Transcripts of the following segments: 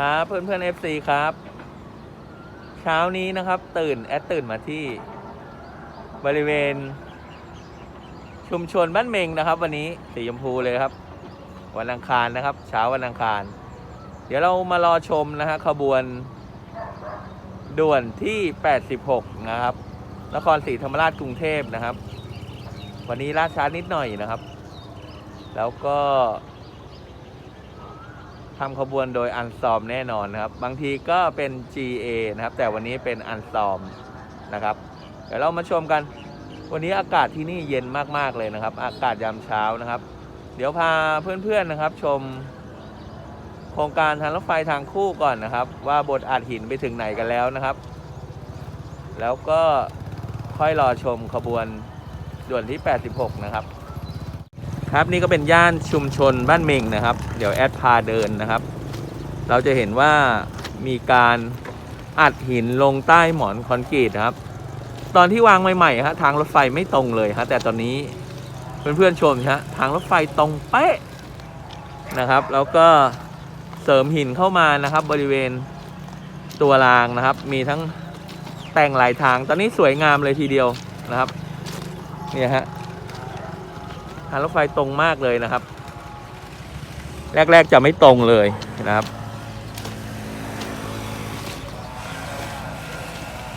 ครับเพื่อนเพื่อนเอฟซีครับ เช้านี้นะครับ ตื่นแอดตื่นมาที่ บริเวณ ชุมชนบ้านเมงนะครับ วันนี้สีชมพูเลยครับ วันอังคารนะครับ เช้าวันอังคาร เดี๋ยวเรามารอชมนะฮะขบวน ด่วนที่ 86 นะครับนครศรีธรรมราชกรุงเทพนะครับ วันนี้ล่าช้านิดหน่อยนะครับ แล้วก็ ทำขบวนโดยอันซอมแน่นอนนะครับ บางทีก็เป็น GA นะครับ แต่วันนี้เป็นอันซอมนะครับ เดี๋ยวเรามาชมกัน วันนี้อากาศที่นี่เย็นมากๆเลยนะครับ อากาศยามเช้านะครับ เดี๋ยวพาเพื่อนๆนะครับชม โครงการทางรถไฟทางคู่ก่อนนะครับ ว่าบทอาจหินไปถึงไหนกันแล้วนะครับ แล้วก็ค่อยรอชมขบวนด่วนที่ 86 นะครับ ครับนี่ก็เป็นย่านชุมชนบ้านเมงนะครับ เดี๋ยวแอดพาเดินนะครับ เราจะเห็นว่ามีการอัดหินลงใต้หมอนคอนกรีตครับ ตอนที่วางใหม่ๆฮะทางรถไฟไม่ตรงเลยฮะแต่ตอนนี้เพื่อนๆชมฮะทางรถไฟตรงเป๊ะนะครับ แล้วก็เสริมหินเข้ามานะครับ บริเวณตัวรางนะครับ มีทั้งแต่งหลายทางตอนนี้สวยงามเลยทีเดียวนะครับเนี่ยฮะ ทางรถไฟตรงมากเลยนะครับ แรก ๆ จะไม่ตรงเลยนะครับ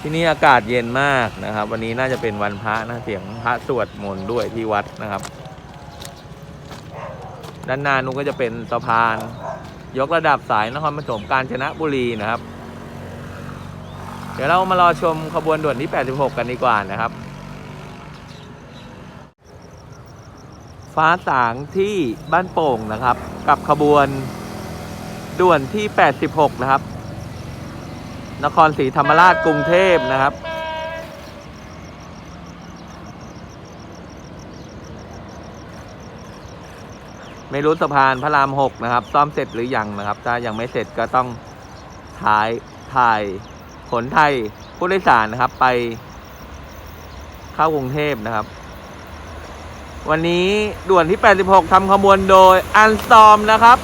ที่นี่อากาศเย็นมากนะครับ วันนี้น่าจะเป็นวันพระนะเสียงพระสวดมนต์ด้วยที่วัดนะครับ ด้านหน้านู้นก็จะเป็นสะพาน ยกระดับสายนครปฐมกาญจนบุรีนะครับ เดี๋ยวเรามารอชมขบวนด่วนที่ 86 กันดีกว่านะครับ ฟ้าสางที่บ้านโป่งนะครับ กับขบวนด่วนที่ 86 นะครับ นครศรีธรรมราชกรุงเทพนะครับ ไม่รู้สะพานพระราม 6 นะครับ ซ่อมเสร็จหรือยังนะครับ ถ้ายังไม่เสร็จก็ต้องถ่ายถ่ายขนไทยผู้โดยสารนะครับ ไปเข้ากรุงเทพนะครับ วันนี้ด่วนที่ 86 ทำขบวนโดยอันซอมนะครับ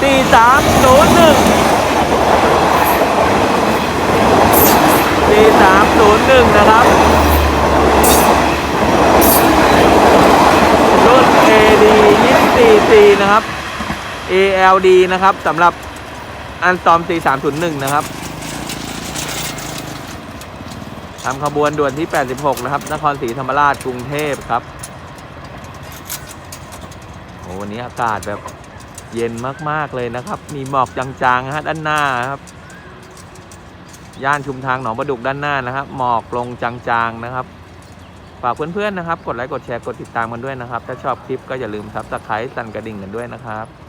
4301 4301 นะครับ รุ่น AD 244นะครับ ALD นะครับสำหรับอันซอม 4301 นะครับทำขบวนด่วนที่ 86 นะครับ นครศรีธรรมราช กรุงเทพครับ วันนี้อากาศแบบเย็นมากๆเลยนะครับ มีหมอกจางๆฮะด้านหน้าครับ ย่านชุมทางหนองประดุกด้านหน้านะครับ หมอกลงจางๆนะครับ ฝากเพื่อนๆนะครับ กดไลค์กดแชร์กดติดตามกันด้วยนะครับ ถ้าชอบคลิปก็อย่าลืมซับสไครต์สั่นกระดิ่งกันด้วยนะครับ